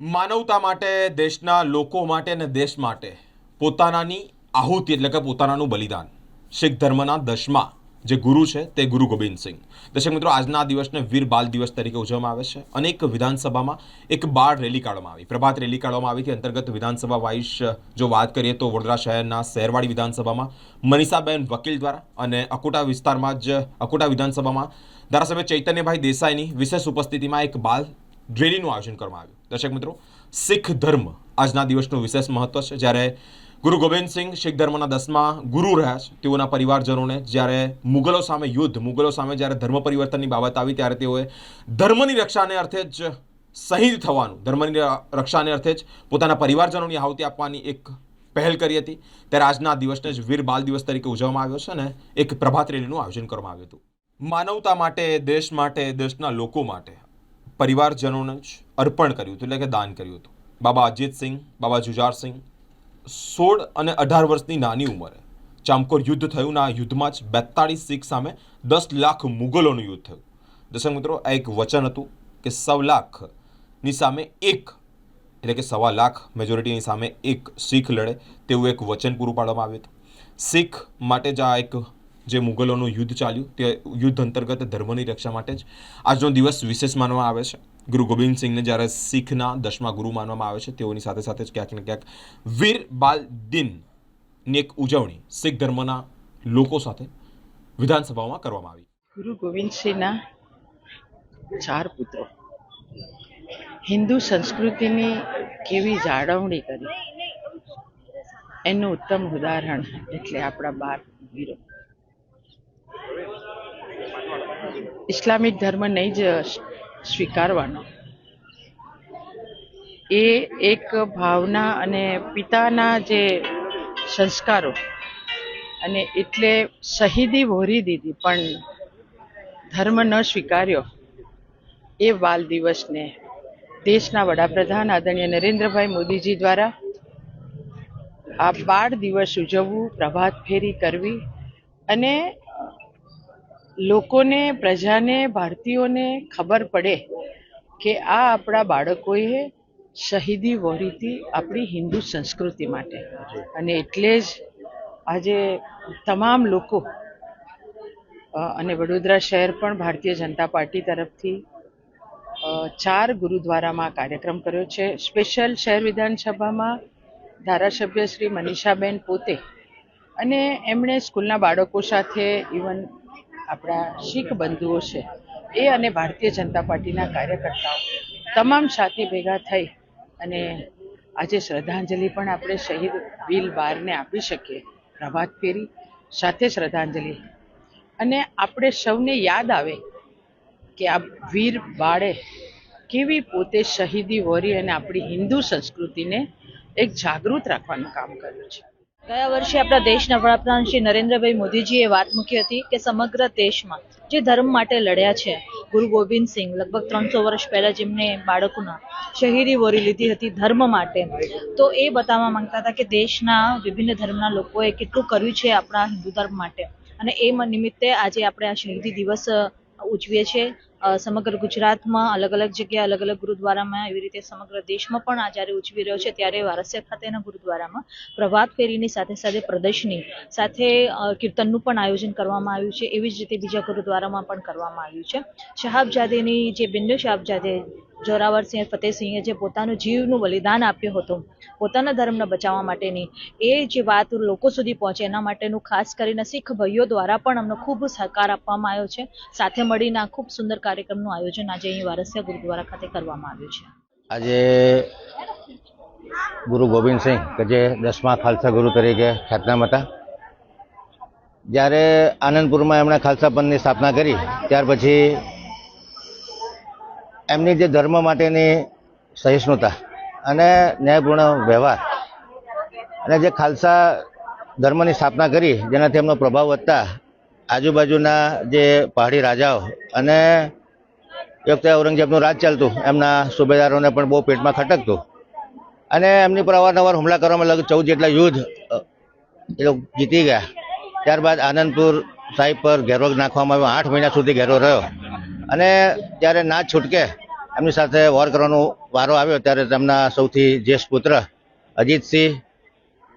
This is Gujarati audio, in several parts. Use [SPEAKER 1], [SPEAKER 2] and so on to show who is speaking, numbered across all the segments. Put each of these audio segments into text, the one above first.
[SPEAKER 1] માનવતા માટે, દેશના લોકો માટે અને દેશ માટે પોતાનાની આહુતિ એટલે કે પોતાનાનું બલિદાન. શીખ ધર્મના દસમા જે ગુરુ છે તે ગુરુ ગોબિંદસિંહ દર્શક મિત્રો, આજના દિવસને વીર બાલ દિવસ તરીકે ઉજવવામાં આવે છે અનેક વિધાનસભામાં એક બાળ રેલી કાઢવામાં આવી. પ્રભાત રેલી કાઢવામાં આવી હતી. અંતર્ગત વિધાનસભા વાઇસ, જો વાત કરીએ તો વડોદરા શહેરના શહેરવાડી વિધાનસભામાં મનીષાબેન વકીલ દ્વારા અને અકોટા વિસ્તારમાં જ, અકોટા વિધાનસભામાં ધારાસભ્ય ચૈતન્યભાઈ દેસાઈની વિશેષ ઉપસ્થિતિમાં એક બાલ રેલીનું આયોજન કરવામાં આવ્યું. દર્શક મિત્રો, શીખ ધર્મ આજના દિવસનું વિશેષ મહત્વ છે. જ્યારે ગુરુ ગોવિંદસિંહ શીખ ધર્મના દસમા ગુરુ રહ્યા છે, તેઓના પરિવારજનોને જ્યારે મુગલો સામે યુદ્ધ, મુગલો સામે જ્યારે ધર્મ પરિવર્તનની બાબત આવી, ત્યારે તેઓએ ધર્મની રક્ષાને અર્થે જ શહીદ થવાનું, ધર્મની રક્ષાને અર્થે જ પોતાના પરિવારજનોની આહુતિ આપવાની એક પહેલ કરી હતી. ત્યારે આજના દિવસને જ વીર બાલ દિવસ તરીકે ઉજવવામાં આવ્યો છે અને એક પ્રભાત રેલીનું આયોજન કરવામાં આવ્યું હતું. માનવતા માટે, દેશ માટે, દેશના લોકો માટે પરિવારજનોને જ અર્પણ કર્યું હતું, એટલે કે દાન કર્યું હતું. બાબા અજીતસિંહ બાબા જુજારસિંહ સોળ અને અઢાર વર્ષની નાની ઉંમરે. ચામકોર યુદ્ધ થયું ને યુદ્ધમાં જ બેતાળીસ શીખ સામે દસ લાખ મુગલોનું યુદ્ધ થયું. દર્શક મિત્રો, આ એક વચન હતું કે સૌ લાખની સામે એક, એટલે કે સવા લાખ મેજોરિટીની સામે એક શીખ લડે તેવું એક વચન પૂરું પાડવામાં આવ્યું હતું. શીખ માટે જ આ એક જે મુગલોનું યુદ્ધ ચાલ્યું તે યુદ્ધ અંતર્ગત ધર્મની રક્ષા માટે જ આજનો દિવસ વિશેષ માનવામાં આવે છે. ગુરુ ગોવિંદ સિંહને જ્યારે શીખના દસમા ગુરુ માનવામાં આવે છે, તેઓની સાથે સાથે જ ક્યાંક ને ક્યાંક વીર બાલ દિનની એક ઉજવણી શીખ ધર્મના લોકો સાથે વિધાનસભામાં કરવામાં આવી.
[SPEAKER 2] ગુરુ ગોવિંદસિંહના ચાર પુત્રો. હિન્દુ સંસ્કૃતિની કેવી જાળવણી કરી? એનું ઉત્તમ ઉદાહરણ એટલે આપણા બાર વીરો. ઇસ્લામિક ધર્મ નહીં જ સ્વીકારવાનો. એ એક ભાવના અને પિતાના જે સંસ્કારો અને એટલે શહીદી વહોરી દીધી, પણ ધર્મ ન સ્વીકાર્યો એ બાલ દિવસને. દેશના વડાપ્રધાન આદરણીય નરેન્દ્રભાઈ મોદીજી દ્વારા આ બાળ દિવસ ઉજવવું, પ્રભાત ફેરી કરવી અને લોકોને પ્રજાને ભારતીયોને ખબર પડે કે આ આપણા બાળકોએ શહીદી વહોરી આપણી હિન્દુ સંસ્કૃતિ માટે. અને એટલે જ આજે તમામ લોકો અને વડોદરા શહેર પણ ભારતીય જનતા પાર્ટી તરફથી ચાર ગુરુદ્વારામાં કાર્યક્રમ કર્યો છે. સ્પેશિયલ શહેર વિધાનસભામાં ધારાસભ્ય શ્રી મનીષાબેન પોતે અને એમણે સ્કૂલના બાળકો સાથે ઇવન આપણા શીખ બંધુઓ છે. એ અને ભારતીય જનતા પાર્ટીના કાર્યકર્તાઓ તમામ સાથે ભેગા થઈ અને આજે શ્રદ્ધાંજલિ પણ આપણે શહીદ વીલ બારને આપી શકીએ. પ્રભાત ફેરી સાથે શ્રદ્ધાંજલિ. અને આપણે સૌને યાદ આવે કે આ વીર બાળે કેવી પોતે શહીદી વરી અને આપણી હિન્દુ સંસ્કૃતિને એક જાગૃત રાખવાનું કામ કર્યું છે.
[SPEAKER 3] ગયા વર્ષે આપણા દેશના વડાપ્રધાન શ્રી નરેન્દ્રભાઈ મોદીજીએ વાત મૂકી હતી કે સમગ્ર દેશમાં જે ધર્મ માટે લડ્યા છે, ગુરુ ગોવિંદ સિંહ લગભગ ત્રણસો વર્ષ પહેલા જેમને બાળકોના શહીદી વોરી લીધી હતી ધર્મ માટે, તો એ બતાવવા માંગતા હતા કે દેશના વિભિન્ન ધર્મના લોકોએ કેટલું કર્યું છે આપણા હિન્દુ ધર્મ માટે. અને એ નિમિત્તે આજે આપણે આ શહીદી દિવસ ઉજવીએ છીએ. સમગ્ર ગુજરાતમાં અલગ અલગ જગ્યાએ અલગ અલગ ગુરુદ્વારામાં એવી રીતે સમગ્ર દેશમાં પણ આ જ્યારે ઉજવી રહ્યો છે, ત્યારે વારસિયા ખાતેના ગુરુદ્વારામાં પ્રભાત ફેરીની સાથે સાથે પ્રદર્શની સાથે કીર્તનનું પણ આયોજન કરવામાં આવ્યું છે. એવી જ રીતે બીજા ગુરુદ્વારામાં પણ કરવામાં આવ્યું છે. શહાબજાદેની જે બિન્દુ શહાબજાદે જોરાવરસિંહ ફતેહસિંહે જે પોતાનું જીવનું બલિદાન આપ્યું હતું, પોતાના ધર્મને બચાવવા માટેની, એ જે વાત લોકો સુધી પહોંચે એના માટેનું ખાસ કરીને શીખ ભાઈઓ દ્વારા પણ અમને ખૂબ સહકાર આપવામાં આવ્યો છે. સાથે મળીને આ ખૂબ સુંદર કાર્યક્રમનું આયોજન આજે અહીં વારસિયા ગુરુદ્વારા ખાતે કરવામાં આવ્યું છે.
[SPEAKER 4] આજે ગુરુ ગોવિંદસિંહ કે જે દસમા ખાલસા ગુરુ તરીકે ખ્યાતનામ હતા, જ્યારે આનંદપુરમાં એમણે ખાલસા પંથની સ્થાપના કરી, ત્યાર પછી એમની જે ધર્મ માટેની સહિષ્ણુતા અને ન્યાયપૂર્ણ વ્યવહાર અને જે ખાલસા ધર્મની સ્થાપના કરી, જેનાથી એમનો પ્રભાવ વધતા, આજુબાજુના જે પહાડી રાજાઓ અને એ ઔરંગઝેબનું રાજ ચાલતું, એમના સુબેદારોને પણ બહુ પેટમાં ખટકતું અને એમની પર અવારનવાર હુમલા કરવામાં લગભગ ચૌદ જેટલા યુદ્ધ એ લોકો જીતી ગયા. ત્યારબાદ આનંદપુર સાહેબ પર ઘેરો નાખવામાં આવ્યો. આઠ મહિના સુધી ઘેરો રહ્યો. અને જ્યારે ના છૂટકે એમની સાથે વોર કરવાનો વારો આવ્યો ત્યારે તેમના સૌથી જ્યેષ્ઠ પુત્ર અજીતસિંહ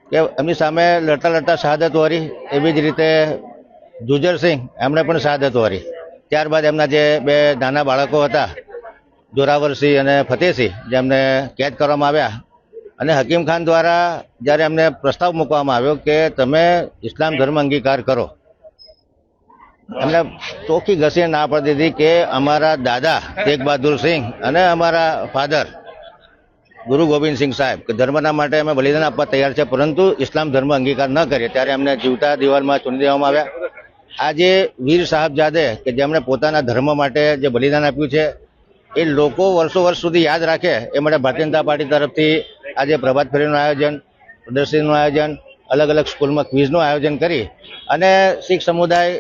[SPEAKER 4] કે એમની સામે લડતા લડતા શહાદત વારી, એવી જ રીતે જુજરસિંહ એમણે પણ શહાદત વારી. ત્યારબાદ એમના જે બે નાના બાળકો હતા, જોરાવરસિંહ અને ફતેહસિંહ જેમને કેદ કરવામાં આવ્યા. અને હકીમ ખાન દ્વારા જ્યારે એમને પ્રસ્તાવ મૂકવામાં આવ્યો કે તમે ઇસ્લામ ધર્મ અંગીકાર કરો એમને ચોખ્ખી ઘસીને ના પાડી દીધી કે અમારા દાદા તેગ બહાદુર સિંહ અને અમારા ફાધર ગુરુ ગોવિંદસિંહ સાહેબ, કે ધર્મના માટે અમે બલિદાન આપવા તૈયાર છે, પરંતુ ઇસ્લામ ધર્મ અંગીકાર ન કરીએ. ત્યારે એમને જીવતા દિવાલમાં ચૂંટી દેવામાં આવ્યા. આજે વીર સાહેબજાદે, કે જેમણે પોતાના ધર્મ માટે જે બલિદાન આપ્યું છે, એ લોકો વર્ષો વર્ષ સુધી યાદ રાખે. એ માટે ભારતીય જનતા પાર્ટી તરફથી આજે પ્રભાત ફેરીનું આયોજન, પ્રદર્શનનું આયોજન, અલગ અલગ સ્કૂલમાં ક્વિઝનું આયોજન કરી અને શીખ સમુદાય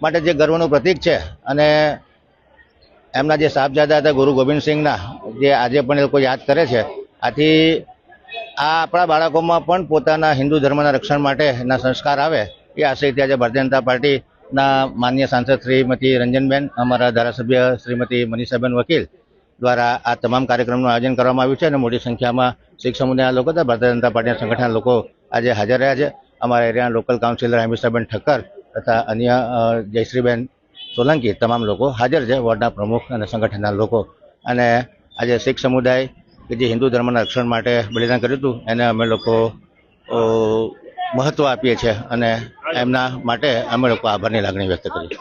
[SPEAKER 4] માટે જે ગર્વનું પ્રતીક છે અને એમના જે સાહેબજાદા હતા ગુરુ ગોવિંદસિંહના, જે આજે પણ એ લોકો યાદ કરે છે, આથી આ આપણા બાળકોમાં પણ પોતાના હિન્દુ ધર્મના રક્ષણ માટેના સંસ્કાર આવે, એ આશયથી આજે ભારતીય જનતા પાર્ટીના માન્ય સાંસદ શ્રીમતી રંજનબેન, અમારા ધારાસભ્ય શ્રીમતી મનીષાબેન વકીલ દ્વારા આ તમામ કાર્યક્રમનું આયોજન કરવામાં આવ્યું છે અને મોટી સંખ્યામાં શીખ સમુદાયના લોકો તથા ભારતીય જનતા પાર્ટીના સંગઠનના લોકો આજે હાજર રહ્યા છે. અમારા એરિયાના લોકલ કાઉન્સિલર હેમિષાબેન ઠક્કર તથા અન્ય જયશ્રીબેન સોલંકી તમામ લોકો હાજર છે, વોર્ડના પ્રમુખ અને સંગઠનના લોકો. અને આજે શીખ સમુદાય કે જે હિન્દુ ધર્મના રક્ષણ માટે બલિદાન કર્યું હતું, એને અમે લોકો મહત્ત્વ આપીએ છીએ અને એમના માટે અમે લોકો આભારની લાગણી વ્યક્ત કરી છે